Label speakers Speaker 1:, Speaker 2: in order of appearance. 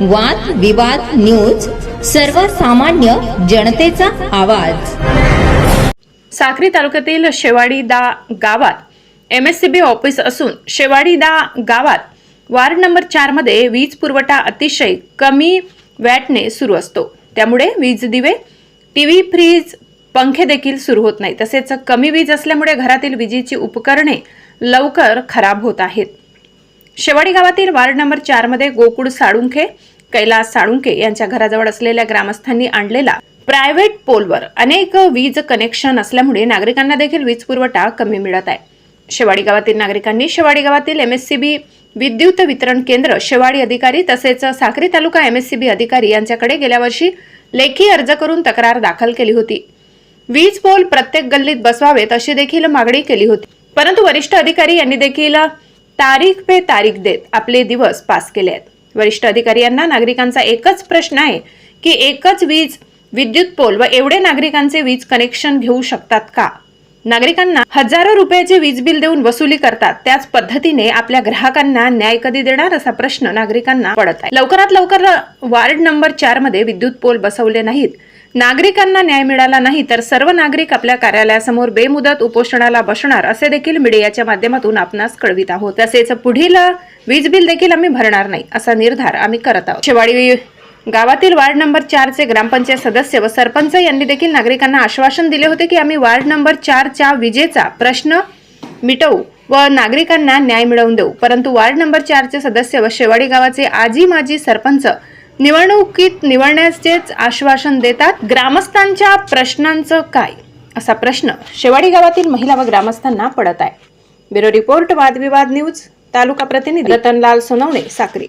Speaker 1: वाद विवाद न्यूज सर्वसामान्य जनतेचा आवाज.
Speaker 2: साक्री तालुक्यातील शेवाडीदा गावात M S C B office असून शेवाडीदा गावात वार्ड नंबर चारमध्ये वीज पुरवठा अतिशय कमी वॅटने सुरू असतो. त्यामुळे वीज दिवे टी व्ही फ्रीज पंखे देखील सुरू होत नाही. तसेच कमी वीज असल्यामुळे घरातील विजेची उपकरणे लवकर खराब होत आहेत. शेवाडी गावातील वार्ड नंबर चारमध्ये गोकुळ साळुंखे कैलास साळुंखे यांच्या घराजवळ असलेल्या ग्रामस्थांनी आणलेला प्रायव्हेट पोलवर अनेक वीज कनेक्शन असल्यामुळे नागरिकांना देखील वीज पुरवठा कमी मिळत आहे. शेवाडी गावातील नागरिकांनी शेवाडी गावातील एमएससीबी विद्युत वितरण केंद्र शेवाडी अधिकारी तसेच साक्री तालुका एमएससीबी अधिकारी यांच्याकडे गेल्या वर्षी लेखी अर्ज करून तक्रार दाखल केली होती. वीज पोल प्रत्येक गल्लीत बसवावेत अशी देखील मागणी केली होती. परंतु वरिष्ठ अधिकारी यांनी देखील तारीख पे तारीख देत आपले दिवस पास केले आहेत. वरिष्ठ अधिकारी यांना नागरिकांचा एकच प्रश्न आहे की एकच वीज विद्युत पोल व एवढे नागरिकांचे वीज कनेक्शन घेऊ शकतात का? नागरिकांना हजारो रुपयाचे वीज बिल देऊन वसुली करतात. त्याच पद्धतीने आपल्या ग्राहकांना न्याय कधी देणार असा प्रश्न नागरिकांना पडत आहे. लवकरात लवकर वार्ड नंबर चारमध्ये विद्युत पोल बसवले नाहीत. नागरिकांना न्याय मिळाला नाही तर सर्व नागरिक आपल्या कार्यालयासमोर बेमुदत उपोषणाला बसणार असे देखील मीडियाच्या माध्यमातून आपणास कळवित आहोत. तसेच पुढील वीज बिल देखील आम्ही भरणार नाही असा निर्धार आम्ही करत आहोत. शेवाडी गावातील वार्ड नंबर चारचे ग्रामपंचायत सदस्य व सरपंच यांनी देखील नागरिकांना आश्वासन दिले होते की आम्ही वार्ड नंबर चारच्या विजेचा प्रश्न मिटवू व नागरिकांना न्याय मिळवून देऊ. परंतु वार्ड नंबर चारचे सदस्य व शेवाडी गावाचे आजी माजी सरपंच निवडणुकीत निवडण्याचेच आश्वासन देतात. ग्रामस्थांच्या प्रश्नांचं काय? असा प्रश्न शेवाडी गावातील महिला व ग्रामस्थांना पडत आहे. ब्युरो रिपोर्ट वादविवाद न्यूज तालुका प्रतिनिधी रतनलाल सोनवणे साक्री.